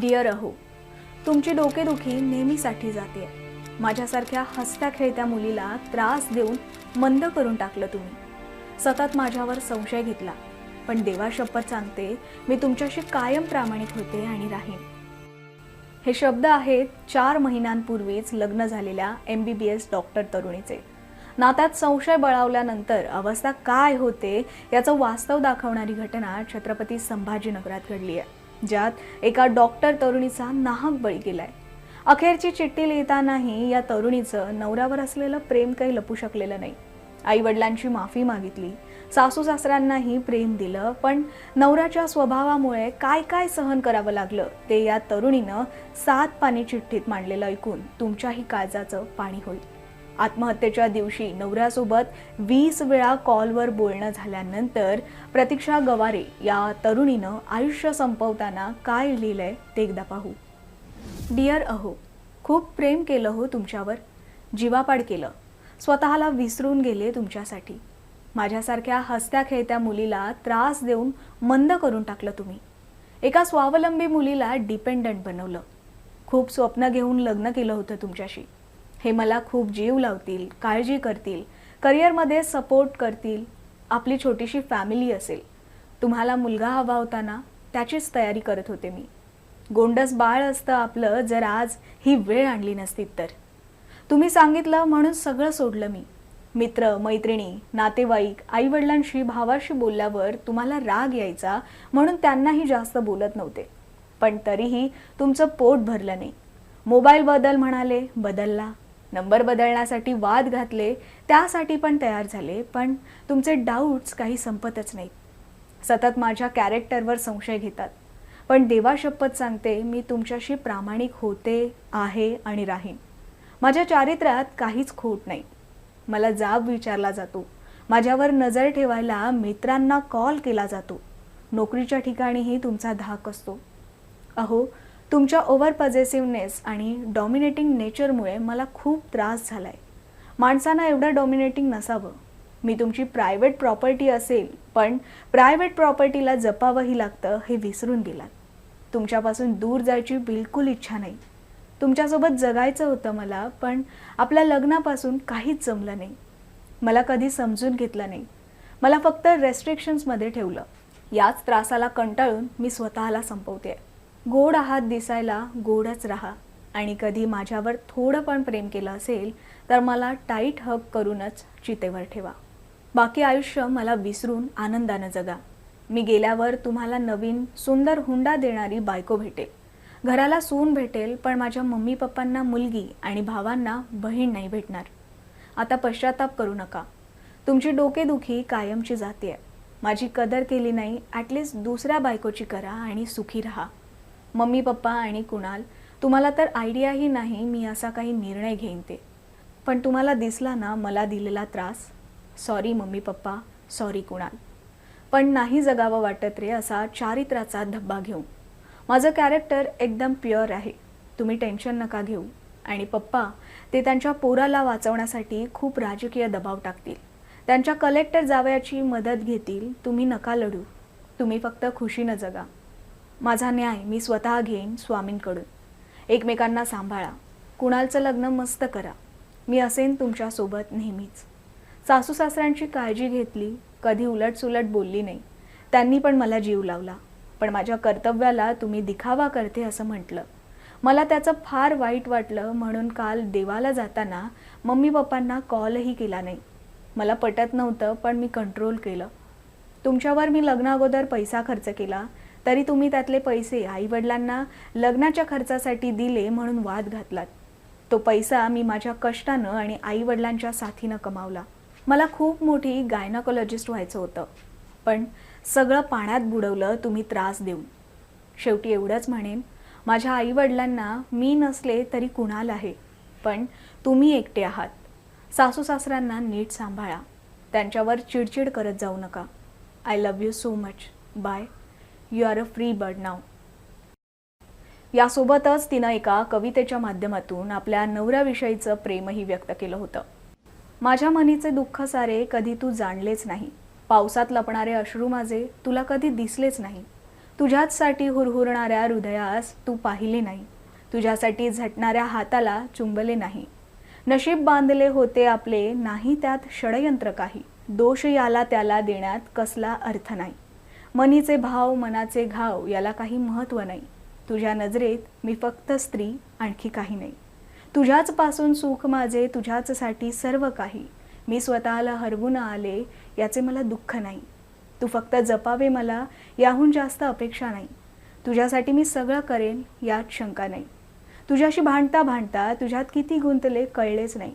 Dear अहो तुमची डोकेदुखी नेहमीसाठी जाते. माझ्यासारख्या हसत्या खेळत्या मुलीला त्रास देऊन मंद करून टाकलं तुम्ही. सतत माझ्यावर संशय घेतला. पण देवा शपथ सांगते मी तुमच्याशी कायम प्रामाणिक होते आणि राहीन. हे शब्द आहेत चार महिन्यांपूर्वीच लग्न झालेल्या M B B S doctor तरुणीचे. नात्यात संशय बळावल्यानंतर अवस्था काय होते याचं वास्तव दाखवणारी घटना छत्रपती संभाजीनगरात घडली आहे ज्यात एका डॉक्टर तरुणीचा नाहक बळी गेलाय. अखेरची चिठ्ठी लिहितानाही या तरुणीचं नवऱ्यावर असलेलं प्रेम काही लपू शकलेलं नाही. आई वडिलांची माफी मागितली. सासू सासऱ्यांनाही प्रेम दिलं पण नवऱ्याच्या स्वभावामुळे काय काय सहन करावं लागलं ते या तरुणीनं सात पाणी चिठ्ठीत मांडलेलं ऐकून तुमच्याही काळजाचं पाणी होईल. आत्महत्येच्या दिवशी नवऱ्यासोबत वीस वेळा कॉलवर बोलणं झाल्यानंतर प्रतीक्षा गवारे या तरुणीनं आयुष्य संपवताना काय लिहिलंय ते एकदा पाहू. डिअर अहो खूप प्रेम केलं हो तुमच्यावर. जीवापाड केलं. स्वतःला विसरून गेले तुमच्यासाठी. माझ्यासारख्या हसत्या खेळत्या मुलीला त्रास देऊन मंद करून टाकलं तुम्ही. एका स्वावलंबी मुलीला डिपेंडंट बनवलं. खूप स्वप्न घेऊन लग्न केलं होतं तुमच्याशी. हे मला खूप जीव लावतील काळजी करतील करिअरमध्ये सपोर्ट करतील आपली छोटीशी फॅमिली असेल. तुम्हाला मुलगा हवा होता ना त्याचीच तयारी करत होते मी. गोंडस बाळ असतं आपलं जर आज ही वेळ आणली नसती तर. तुम्ही सांगितलं म्हणून सगळं सोडलं मी. मित्र मैत्रिणी नातेवाईक आईवडिलांशी भावाशी बोलल्यावर तुम्हाला राग यायचा म्हणून त्यांनाही जास्त बोलत नव्हते. पण तरीही तुमचं पोट भरलं नाही. मोबाईल बदल म्हणाले बदलला. नंबर बदलण्यासाठी वाद घातले त्यासाठी पण तयार झाले पण तुमचे डाऊट्स काही संपतच नाहीत. सतत माझ्या कॅरेक्टरवर संशय घेतात. पण देवा शपथ सांगते मी तुमच्याशी प्रामाणिक होते आहे आणि राहीन. माझ्या चारित्र्यात काहीच खोट नाही. मला जाब विचारला जातो. माझ्यावर नजर ठेवायला मित्रांना कॉल केला जातो. नोकरीच्या ठिकाणीही तुमचा धाक असतो. अहो तुमच्या ओव्हर पजेसिव्हनेस आणि डॉमिनेटिंग नेचरमुळे मला खूप त्रास झाला आहे माणसांना एवढं डॉमिनेटिंग नसावं. मी तुमची प्रायव्हेट प्रॉपर्टी असेल पण प्रायव्हेट प्रॉपर्टीला जपावंही लागतं हे विसरून गेलात. तुमच्यापासून दूर जायची बिलकुल इच्छा नाही. तुमच्यासोबत जगायचं होतं मला पण आपल्या लग्नापासून काहीच जमलं नाही. मला कधी समजून घेतलं नाही. मला फक्त रेस्ट्रिक्शन्समध्ये ठेवलं. याच त्रासाला कंटाळून मी स्वतःला संपवते गोड आहात दिसायला गोडच राहा. आणि कधी माझ्यावर थोडं पण प्रेम केलं असेल तर मला टाईट हब करूनच चितेवर ठेवा. बाकी आयुष्य मला विसरून आनंदानं जगा. मी गेल्यावर तुम्हाला नवीन सुंदर हुंडा देणारी बायको भेटेल. घराला सून भेटेल पण माझ्या मम्मी पप्पांना मुलगी आणि भावांना बहीण नाही भेटणार. आता पश्चाताप करू नका. तुमची डोकेदुखी कायमची जाते माझी कदर केली नाही ॲटलिस्ट दुसऱ्या बायकोची करा आणि सुखी राहा. मम्मी पप्पा आणि कुणाल तुम्हाला तर आयडियाही नाही मी असा काही निर्णय घेईन ते. पण तुम्हाला दिसला ना मला दिलेला त्रास? Sorry mummy papa sorry Kunal. पण नाही जगावं वाटत रे असा चारित्राचा धब्बा घेऊ माझं कॅरेक्टर एकदम प्युअर आहे. तुम्ही टेन्शन नका घेऊ. आणि पप्पा ते त्यांच्या पोराला वाचवण्यासाठी खूप राजकीय दबाव टाकतील. त्यांच्या कलेक्टर जावयाची मदत घेतील. तुम्ही नका लढू. तुम्ही फक्त खुशीनं जगा. माझा न्याय मी स्वतः घेईन स्वामींकडून. एकमेकांना सांभाळा. कुणालचं लग्न मस्त करा. मी असेन तुमच्यासोबत नेहमीच. सासू सासऱ्यांची काळजी घेतली कधी उलटसुलट बोलली नाही. त्यांनी पण मला जीव लावला. पण माझ्या कर्तव्याला तुम्ही दिखावा करते असं म्हटलं. मला त्याचं फार वाईट वाटलं म्हणून काल देवाला जाताना मम्मी पप्पांना कॉलही केला नाही. मला पटत नव्हतं पण मी कंट्रोल केलं. तुमच्यावर मी लग्नाअगोदर पैसा खर्च केला. तरी तुम्ही त्यातले पैसे आईवडिलांना लग्नाच्या खर्चासाठी दिले म्हणून वाद घातलात. तो पैसा मी माझ्या कष्टानं आणि आईवडिलांच्या साथीनं कमावला. मला खूप मोठी गायनाकोलॉजिस्ट व्हायचं होतं. पण सगळं पाण्यात बुडवलं तुम्ही त्रास देऊन. शेवटी एवढंच म्हणेन माझ्या आईवडिलांना मी नसले तरी कुणाल आहे? पण तुम्ही एकटे आहात. सासू सासऱ्यांना नीट सांभाळा. त्यांच्यावर चिडचिड करत जाऊ नका. I love you so much bye you are a free bird नाव यासोबतच तिनं एका कवितेच्या माध्यमातून आपल्या नवऱ्याविषयीचं प्रेमही व्यक्त केलं होतं. माझ्या मनीचे दुःख सारे कधी तू जाणलेच नाही. पावसात लपणारे अश्रू माझे तुला कधी दिसलेच नाही. तुझ्याचसाठी हुरहुरणाऱ्या हृदयास तू पाहिले नाही. तुझ्यासाठी झटणाऱ्या हाताला चुंबले नाही. नशीब बांधले होते आपले नाही त्यात षडयंत्र काही. दोष याला त्याला देण्यात कसला अर्थ नाही. मनीचे भाव मनाचे घाव याला काही महत्त्व नाही. तुझ्या नजरेत मी फक्त स्त्री आणखी काही नाही. तुझ्याच पासून सुख माझे तुझ्याचसाठी सर्व काही. मी स्वतःला हरवून आले याचे मला दुःख नाही. तू फक्त जपावे मला याहून जास्त अपेक्षा नाही. तुझ्यासाठी मी सगळं करेन यात शंका नाही. तुझ्याशी भांडता भांडता तुझ्यात किती गुंतले कळलेच नाही.